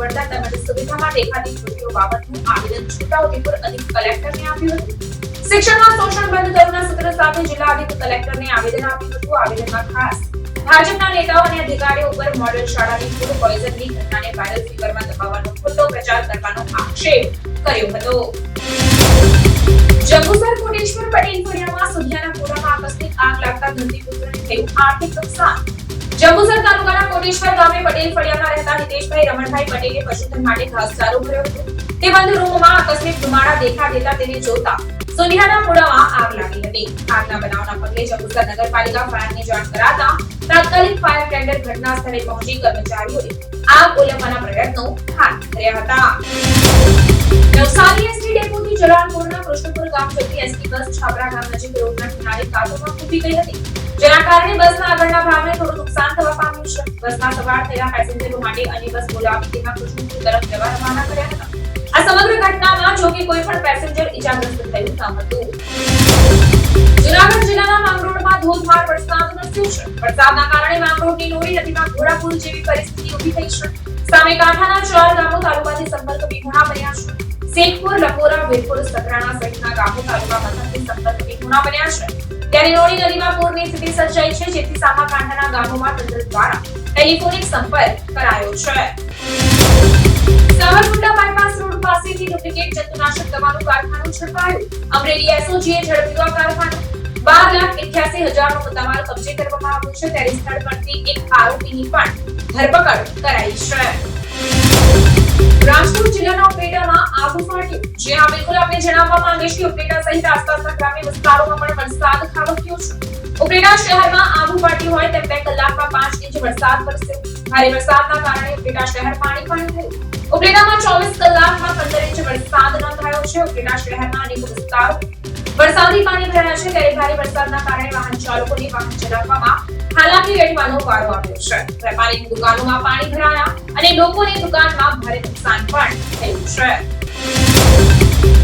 પડતી તેમજ સુવિધામાં દેખાતી ત્રુટીઓ બાબતનું આવેદન છોટાઉદેપુર અધિક કલેક્ટરને આપ્યું હતું. શિક્ષણમાં શોષણ બંધ કરોના સૂત્ર સાથે જિલ્લા અધિક કલેક્ટરને આવેદન આપ્યું હતું. આવેદનમાં ખાસ ભાજપના નેતાઓ અને અધિકારીઓ ઉપર મોડેલ શાળાની ફૂડ પોઈઝનની ઘટનાને વાયરલ ફીવરમાં દબાવવાનો ખુલ્લો પ્રચાર કરવાનો આક્ષેપ કર્યો હતો. જંબુસર કોટેશ્વર પટેલ ફળિયામાં સુધિયાના પુરામાં આકસ્મિક આગ લાગતા ધરતીપુત્રને થયું આર્થિક નુકસાન. જંબુસર તાલુકાના કોટેશ્વર ગામે પટેલ ફળિયામાં રહેતા હિતેશભાઈ રમણભાઈ પટેલે પશુધન માટે ઘાસચારો ભર્યો હતો. તે બંધ રૂમમાં આકસ્મિક ધુમાડા દેખા દેતા તેને જોતા સુનિયાના પૂરામાં આગ લાગી હતી. આગના બનાવના પગલે જંબુસર નગરપાલિકા ફાયરને જાણ કરાતા તાત્કાલિક ફાયર ટેન્ડર ઘટના સ્થળે પહોંચી કર્મચારીઓએ આગ ઓલવવાના પ્રયત્નો હાથ ધર્યા હતા. નવસારી એસટી ડેપોથી જલાલપુરના કૃષ્ણપુર ગામ જતી એસટી બસ છાપરા ગામ નજીક રોડના કિનારે કાદવમાં ખૂટી ગઈ હતી. જેના કારણે બસના આગળના સવાર થયેલા પેસેન્જરો માટે અન્ય બસ બોલાવી તેમાં કૃષ્ણપુર તરફ જવા રવાના કર્યા હતા. આ સમગ્ર ઘટનામાં, જો કે કોઈ પણ પેસેન્જર ઈજાગ્રસ્ત થયું ન હતું. જુનાગઢ જિલ્લાના માંગરોળમાં ધોધમાર વરસાદ વરસ્યો છે. વરસાદના કારણે માંગરોળની નોરી નદીમાં ઘોડાપુર જેવી પરિસ્થિતિ ઊભી થઈ છે. સામે કાંઠાના ચાર ગામો તાલુકાથી સંપર્ક વિહોણા બન્યા છે. શેખપુર લપોરા વીરપુર સકરાણા સહિતના ગામો તાલુકા મથકથી સંપર્ક વિહોણા બન્યા છે. ત્યારે નોરી નદીમાં પૂરની સ્થિતિ સર્જાઈ છે, જેથી સામા કાંઠાના ગામોમાં તંત્ર દ્વારા ટેલિફોનિક સંપર્ક કરાયો છે. સાવરકુંડલા બાયપાસ રોડ પાસેથી ડુપ્લિકેટ જંતુનાશક દવાનું કારખાનું ઝડપાયું અમરેલી એસઓજીએ ઝડપ્યું આ કારખાનું બાર લાખ એક્યાસી હજારનો મુદ્દામાલ કબજે કરવામાં આવ્યો છે. ત્યારે સ્થળ પરથી એક આરોપીની પણ ધરપકડ કરાઈ છે. રાજકોટ જિલ્લાના ઉપલેટામાં આબુ જે આ બિલકુલ આપણે જણાવવા માંગે છે ઉપેટા સહિત આસપાસના ગ્રામ્ય વિસ્તારોમાં પણ વરસાદ ખાબક્યો છે. ઉપલેટા શહેરમાં આબુ પાટી હોય તેમ બે કલાકમાં પાંચ ઇંચ વરસાદ વરસ્યો ભારે વરસાદના કારણે ઉપલેટા શહેર પાણી પણ થયું ઉપલેટામાં ચોવીસ કલાકમાં પંદર ઇંચ વરસાદ નોંધાયો છે. ઉપલેટા શહેરના અનેક વિસ્તારો વરસાદી પાણી ભરાયા છે. ત્યારે ભારે વરસાદના કારણે વાહન ચાલકોને વાહન ચલાવવામાં હાલાકી વેઠવાનો વારો આવ્યો છે. વેપારીની દુકાનોમાં પાણી ભરાયા અને લોકોની દુકાનમાં ભારે નુકસાન પણ થયું છે.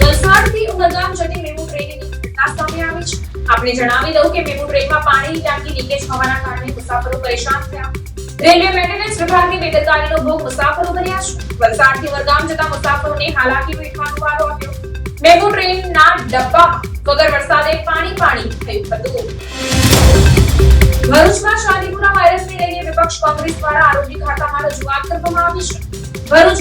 વલસાડથી ઉમરગામ જતી મેમુ ટ્રેનની ઘટના સામે આવી છે. આપણે જણાવી દઉં કે મેમુ ટ્રેનમાં પાણીની ટાંકી લીકેજ હોવાના કારણે મુસાફરો પરેશાન થયા. રેલવે મેન્ટેનન્સ વિભાગની બેદરકારીનો ભોગ મુસાફરો બન્યા છે. વલસાડથી વડગામ જતા મુસાફરોને હાલાકી વેઠવાનો વારો આવ્યો. મેમુ ટ્રેનના ડબ્બા વગર વરસાદે પાણી પાણી થયું હતું. ભરૂચમાં શાદીપુરા વાયરસને લઈને વિપક્ષ કોંગ્રેસ દ્વારા આરોગ્ય ખાતામાં રજૂઆત કરવામાં આવી છે. ભરૂચ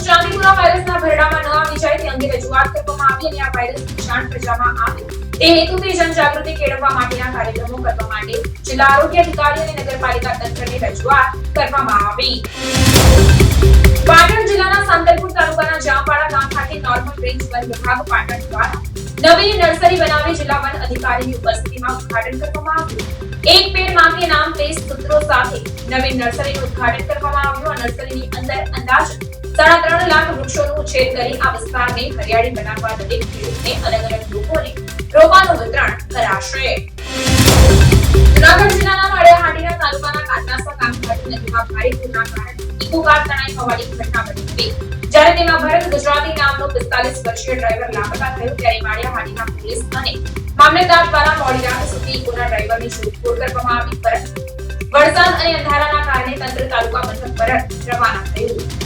અંગે રજૂઆત કરવામાં આવી અને આ વાયરસની જાણ પ્રજામાં આવે તે હેતુથી જનજાગૃતિ કેળવવા માટેના કાર્યક્રમો કરવા માટે જિલ્લા આરોગ્ય અધિકારી અને નગરપાલિકા તંત્રને રજૂઆત કરવામાં આવી. પાટણ જિલ્લાના સાંતલપુર તાલુકાના જામવાડા ગામ ખાતે નોર્મલ રેન્જ વન વિભાગ પાટણ દ્વારા નવી નર્સરી બનાવી જિલ્લા વન અધિકારીની ઉપસ્થિતિમાં ઉદ્ઘાટન કરવામાં આવ્યું. એક પેડ માંગે નામ તે સૂત્રો સાથે નવી નર્સરીનું ઉદ્ઘાટન કરવામાં આવ્યું. આ નર્સરીની અંદર અંદાજે સાડા ત્રણ લાખ વૃક્ષોનું છેદ કરી આ વિસ્તારને હરિયાળી બનાવવા દરેક ખેડૂતને અલગ અલગ લોકોને રોપાનું વિતરણ કરાશે. જુનાગઢ જિલ્લાના માળિયાહાટીના તાલુકાના કાટનાસા ગામઘાટી નદીમાં ભારે પૂરના કારણે ઇકો તણાઈ હોવાની ઘટના બની હતી. જ્યારે તેમાં ભરત ગુજરાતી નામનો 45 વર્ષીય ડ્રાઈવર લાપતા થયો, ત્યારે માળિયાહાટીના પોલીસ અને મામલેદાર દ્વારા મોડી રાત સુધી ઇકોના ડ્રાઈવરની શોધખોળ કરવામાં આવી, પરંતુ વરસાદ અને અંધારાના કારણે તંત્ર તાલુકા મથક પરત રવાના થયું.